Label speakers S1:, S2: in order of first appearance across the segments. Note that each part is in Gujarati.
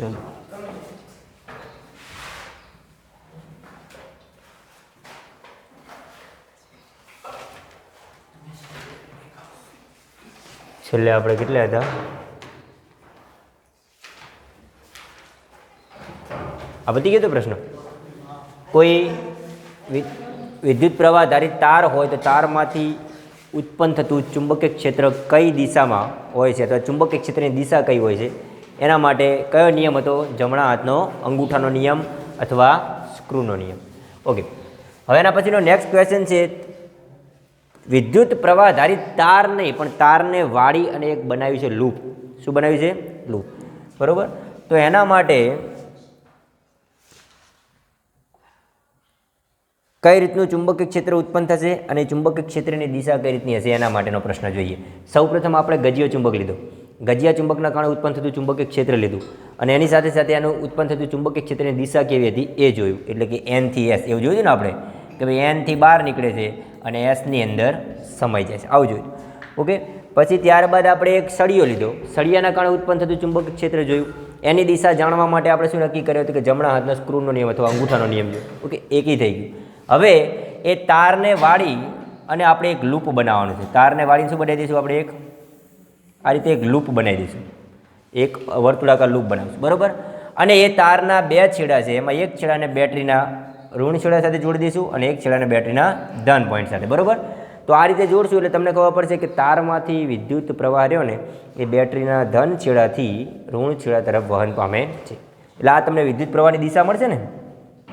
S1: ચલો છેલ્લે આપણે કેટલા હતા? આ પતી ગયો પ્રશ્ન? કોઈ વિદ્યુત પ્રવાહ ધારિત તાર હોય તો તારમાંથી ઉત્પન્ન થતું ચુંબકીય ક્ષેત્ર કઈ દિશામાં હોય છે? અથવા ચુંબકીય ક્ષેત્રની દિશા કઈ હોય છે? એના માટે કયો નિયમ હતો? જમણા હાથનો અંગૂઠાનો નિયમ અથવા સ્ક્રૂનો નિયમ? ઓકે હવે એના પછીનો નેક્સ્ટ ક્વેશ્ચન છે, વિદ્યુત પ્રવાહ ધારિત તાર નહીં પણ તારને વાળી અને એક બનાવ્યું છે લૂપ. શું બનાવ્યું છે? લૂપ. બરાબર? તો એના માટે કઈ રીતનું ચુંબકીય ક્ષેત્ર ઉત્પન્ન થશે અને ચુંબકીય ક્ષેત્રની દિશા કઈ રીતની હશે? એના માટેનો પ્રશ્ન જોઈએ. સૌપ્રથમ આપણે ગજીયો ચુંબક લીધો. ગજિયા ચુંબકના કારણે ઉત્પન્ન થતું ચુંબકીય ક્ષેત્ર લીધું. અને એની સાથે સાથે એનું ઉત્પન્ન થતું ચુંબકીય ક્ષેત્રની દિશા કેવી હતી? એ જોયું. એટલે કે એનથી એસ એવું જોયું ને આપણે? કે ભાઈ એનથી બહાર નીકળે છે અને એસની અંદર સમાઈ જાય છે. આવું જોયું. ઓકે? પછી ત્યારબાદ આપણે એક સળિયો લીધો. સળિયાના કારણે ઉત્પન્ન થતું ચુંબકીય ક્ષેત્ર જોયું. એની દિશા જાણવા માટે આપણે શું નક્કી કર્યું હતું? કે જમણા હાથના સ્ક્રૂનો નિયમ અથવા અંગૂઠાનો નિયમ જોયો. ઓકે? એકી થઈ ગયું. હવે એ તારને વાળી અને આપણે એક લૂપ બનાવવાનું છે. તારને વાળીને શું બનાવી દઈશું? આપણે એક આ રીતે એક લૂપ બનાવી દઈશું. એક વર્તુળાકાર લૂપ બનાવીશું. બરાબર? અને એ તારના બે છેડા છે. એમાં એક છેડાને બેટરીના ઋણ છેડા સાથે જોડી દઈશું અને એક છેડાને બેટરીના ધન પોઈન્ટ સાથે. બરાબર? તો આ રીતે જોડશું એટલે તમને ખબર પડશે કે તારમાંથી વિદ્યુત પ્રવાહ રહ્યો ને એ બેટરીના ધન છેડાથી ઋણ છેડા તરફ વહન પામે છે. એટલે આ તમને વિદ્યુત પ્રવાહની દિશા મળશે ને?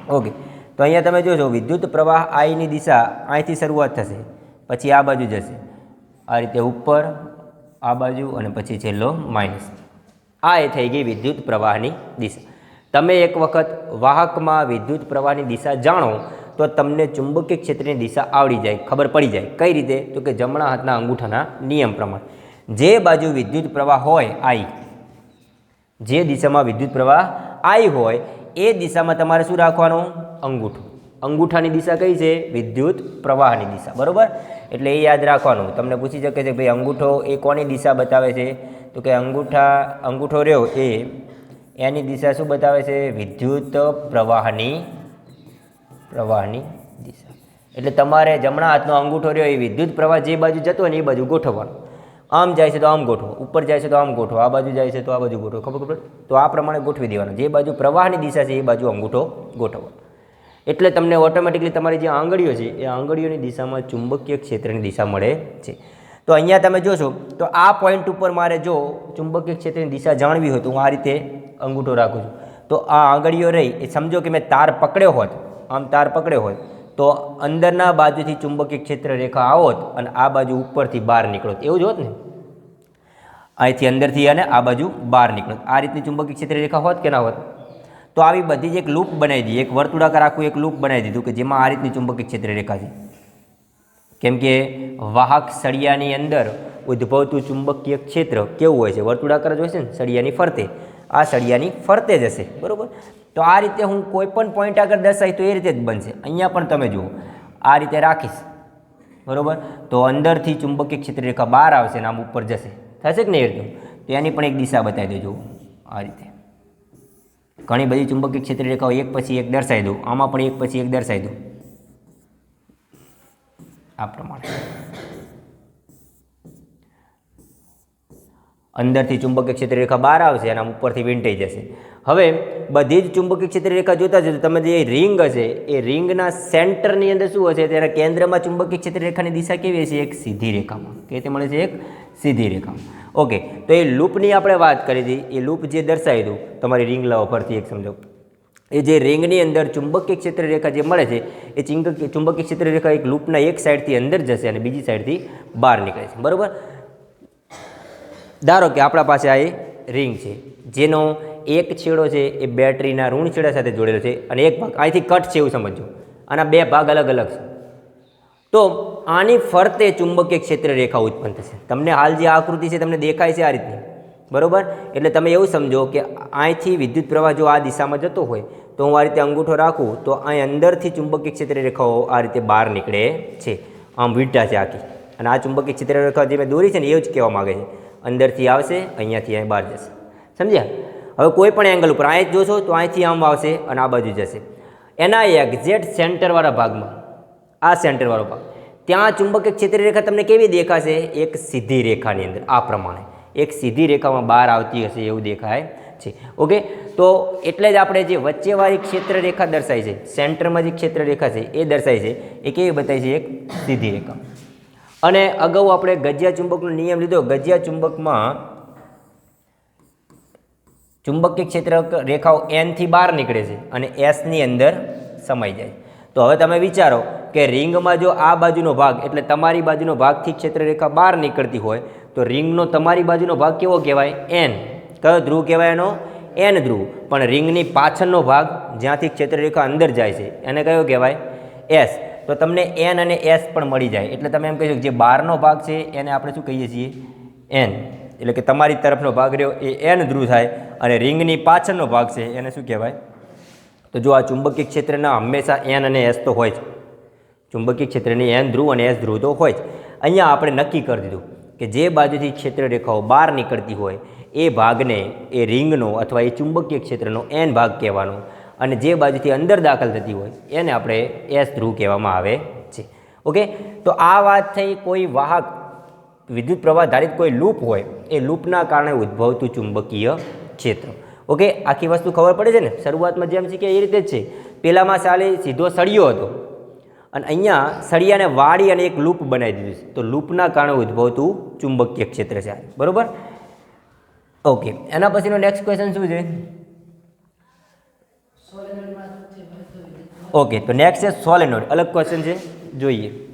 S1: ઓકે. તો અહીંયા તમે જોશો, વિદ્યુત પ્રવાહ આઈની દિશા અહીંથી શરૂઆત થશે, પછી આ બાજુ જશે. આ રીતે ઉપર આ બાજુ અને પછી છેલ્લો માઇનસ આ એ થઈ ગઈ વિદ્યુત પ્રવાહની દિશા. તમે એક વખત વાહકમાં વિદ્યુત પ્રવાહની દિશા જાણો, તો તમને ચુંબકીય ક્ષેત્રની દિશા આવડી જાય, ખબર પડી જાય. કઈ રીતે? તો કે જમણા હાથના અંગૂઠાના નિયમ પ્રમાણે. જે બાજુ વિદ્યુત પ્રવાહ હોય, આઈ, જે દિશામાં વિદ્યુત પ્રવાહ આઈ હોય, એ દિશામાં તમારે શું રાખવાનું? અંગૂઠો. અંગૂઠાની દિશા કઈ છે? વિદ્યુત પ્રવાહની દિશા. બરાબર? એટલે એ યાદ રાખવાનું. તમને પૂછી શકે છે ભાઈ અંગૂઠો એ કોની દિશા બતાવે છે? તો કે અંગૂઠા, અંગૂઠો રહ્યો એ એની દિશા શું બતાવે છે? વિદ્યુત પ્રવાહની પ્રવાહની દિશા. એટલે તમારે જમણા હાથનો અંગૂઠો રહ્યો એ વિદ્યુત પ્રવાહ જે બાજુ જતો હોય ને એ બાજુ ગોઠવવાનો. આમ જાય છે તો આમ ગોઠવો. ઉપર જાય છે તો આમ ગોઠવો. આ બાજુ જાય છે તો આ બાજુ ગોઠવો. ખબર ખબર? તો આ પ્રમાણે ગોઠવી દેવાનું. જે બાજુ પ્રવાહની દિશા છે એ બાજુ અંગૂઠો ગોઠવવાનો. એટલે તમને ઓટોમેટિકલી તમારી જે આંગળીઓ છે, એ આંગળીઓની દિશામાં ચુંબકીય ક્ષેત્રની દિશા મળે છે. તો અહીંયા તમે જોશો, તો આ પોઈન્ટ ઉપર મારે જો ચુંબકીય ક્ષેત્રની દિશા જાણવી હોય તો હું આ રીતે અંગૂઠો રાખું છું. તો આ આંગળીઓ રહી, એ સમજો કે મેં તાર પકડ્યો હોત, આમ તાર પકડ્યો હોત, તો અંદરના બાજુથી ચુંબકીય ક્ષેત્ર રેખા આવોત અને આ બાજુ ઉપરથી બહાર નીકળોત. એવું જ હોત ને? અહીંથી અંદરથી અને આ બાજુ બહાર નીકળોત. આ રીતની ચુંબકીય ક્ષેત્ર રેખા હોત કે ના હોત? તો આવી બધી જ એક લૂપ બનાવી દીધી. એક વર્તુળાકાર આખું એક લૂપ બનાવી દીધું કે જેમાં આ રીતની ચુંબકીય ક્ષેત્ર રેખા કેમ કે વાહક સળિયાની અંદર ઉદ્ભવતું ચુંબકીય ક્ષેત્ર કેવું હોય છે? વર્તુળાકાર જ હોય છે ને? સળિયાની ફરતે. આ સળિયાની ફરતે જ હશે. બરાબર? તો આ રીતે હું કોઈ પણ પોઈન્ટ આગળ દર્શાવી તો એ રીતે જ બનશે. અહીંયા પણ તમે જુઓ. આ રીતે રાખીશ. બરાબર? તો અંદરથી ચુંબકીય ક્ષેત્ર રેખા બહાર આવશે ને આમ ઉપર જશે. થશે કે નહીં? એ રીતનું તો એની પણ એક દિશા બતાવી દેજો. આ રીતે. ઘણી બધી ચુંબકીય ક્ષેત્ર રેખાઓ એક પછી એક દર્શાવી દઉં. આમાં પણ એક પછી એક દર્શાવી દઉં. આ પ્રમાણે. અંદરથી ચુંબકીય ક્ષેત્ર રેખા બહાર આવશે અને આમ ઉપરથી વીંટાઈ જશે હવે બધી જ ચુંબકીય ક્ષેત્ર રેખા જોતા જશો તમે જે રિંગ હશે, એ રિંગના સેન્ટરની અંદર શું હશે? તેના કેન્દ્રમાં ચુંબકીય ક્ષેત્ર દિશા કેવી હશે? એક સીધી રેખામાં. કે તે મળે છે? એક સીધી રેખામાં. ઓકે તો એ લૂપની આપણે વાત કરી હતી. એ લૂપ જે દર્શાવી દઉં તમારી રિંગ લાવો ફરતી એક સમજો. એ જે રિંગની અંદર ચુંબકીય ક્ષેત્ર રેખા જે મળે છે, એ ચુંબકીય ચુંબકીય ક્ષેત્ર એક લૂપના એક સાઈડથી અંદર જશે અને બીજી સાઈડથી બહાર નીકળે છે. બરાબર? ધારો કે આપણા પાસે આ રિંગ છે, જેનો એક છેડો છે એ બેટરીના ઋણ છેડા સાથે જોડેલો છે અને એક ભાગ અહીંથી કટ છે એવું સમજો આના બે ભાગ અલગ અલગ છે. તો આની ફરતે ચુંબકીય ક્ષેત્ર રેખા ઉત્પન્ન થશે. તમને હાલ જે આકૃતિ છે તમને દેખાય છે આ રીતની. બરોબર? એટલે તમે એવું સમજો કે અહીંથી વિદ્યુત પ્રવાહ જો આ દિશામાં જતો હોય, તો હું આ રીતે અંગૂઠો રાખું, તો અહીં અંદરથી ચુંબકીય ક્ષેત્ર રેખાઓ આ રીતે બહાર નીકળે છે. આમ વીંટા છે આખી. અને આ ચુંબકીય ક્ષેત્ર રેખા જે મેં દોરી છે ને, એ જ કહેવા માગે છે. અંદરથી આવશે, અહીંયાથી અહીં બહાર જશે. સમજ્યા? હવે કોઈ પણ એંગલ ઉપર અહીં જોશો તો અહીંથી આમ આવશે અને આ બાજુ જશે. એના એક્ઝેક્ટ સેન્ટરવાળા ભાગમાં, આ સેન્ટરવાળો ભાગ, ત્યાં ચુંબકીય ક્ષેત્ર રેખા તમને કેવી દેખાશે? એક સીધી રેખાની અંદર, આ પ્રમાણે. એક સીધી રેખામાં બહાર આવતી હશે એવું દેખાય છે. ઓકે તો એટલે જ આપણે જે વચ્ચેવાળી ક્ષેત્ર રેખા દર્શાય છે સેન્ટરમાં જે ક્ષેત્ર રેખા છે, એ દર્શાય છે. એ કેવી બતાવી છે? એક સીધી રેખા. અને અગાઉ આપણે ગજિયા ચુંબકનો નિયમ લીધો. ગજિયા ચુંબકમાં ચુંબકીય ક્ષેત્ર રેખાઓ એનથી બહાર નીકળે છે અને એસની અંદર સમાઈ જાય. તો હવે તમે વિચારો કે રિંગમાં જો આ બાજુનો ભાગ, એટલે તમારી બાજુનો ભાગથી ક્ષેત્ર રેખા બહાર નીકળતી હોય, તો રિંગનો તમારી બાજુનો ભાગ કેવો કહેવાય? એન કયો ધ્રુવ કહેવાય એનો? એન ધ્રુવ. પણ રિંગની પાછળનો ભાગ જ્યાંથી ક્ષેત્ર રેખા અંદર જાય છે, એને કયો કહેવાય? એસ તો તમને એન અને એસ પણ મળી જાય. એટલે તમે એમ કહી શકો જે બારનો ભાગ છે, એને આપણે શું કહીએ છીએ? એન એટલે કે તમારી તરફનો ભાગ રહ્યો, એ એન ધ્રુવ થાય અને રિંગની પાછળનો ભાગ છે, એને શું કહેવાય? તો જો આ ચુંબકીય ક્ષેત્રના હંમેશા એન અને એસ તો હોય જ. ચુંબકીય ક્ષેત્રની એન ધ્રુવ અને એસ ધ્રુવ તો હોય જ. અહીંયા આપણે નક્કી કરી દીધું કે જે બાજુથી ક્ષેત્ર રેખાઓ બહાર નીકળતી હોય, એ ભાગને એ રિંગનો અથવા એ ચુંબકીય ક્ષેત્રનો એન ભાગ કહેવાનો. અને જે બાજુથી અંદર દાખલ થતી હોય, એને આપણે એસ ધ્રુવ કહેવામાં આવે છે. ઓકે તો આ વાત થઈ કોઈ વાહક, વિદ્યુત પ્રવાહ ધારિત કોઈ લૂપ હોય, એ લૂપના કારણે ઉદ્ભવતું ચુંબકીય ક્ષેત્ર. ઓકે આખી વસ્તુ ખબર પડે છે ને? શરૂઆતમાં જેમ છે કે એ રીતે જ છે. પહેલાંમાં સાલે સીધો સળિયો હતો. અને અહીંયા સળિયાને વાળી અને એક લૂપ બનાવી દીધું છે. તો લૂપના કારણે ઉદ્ભવતું ચુંબકીય ક્ષેત્ર છે બરાબર? ઓકે એના પછીનો નેક્સ્ટ ક્વેશ્ચન શું છે? ઓકે તો નેક્સ્ટ છે સોલેનોઇડ. અલગ ક્વેશ્ચન છે. જોઈએ.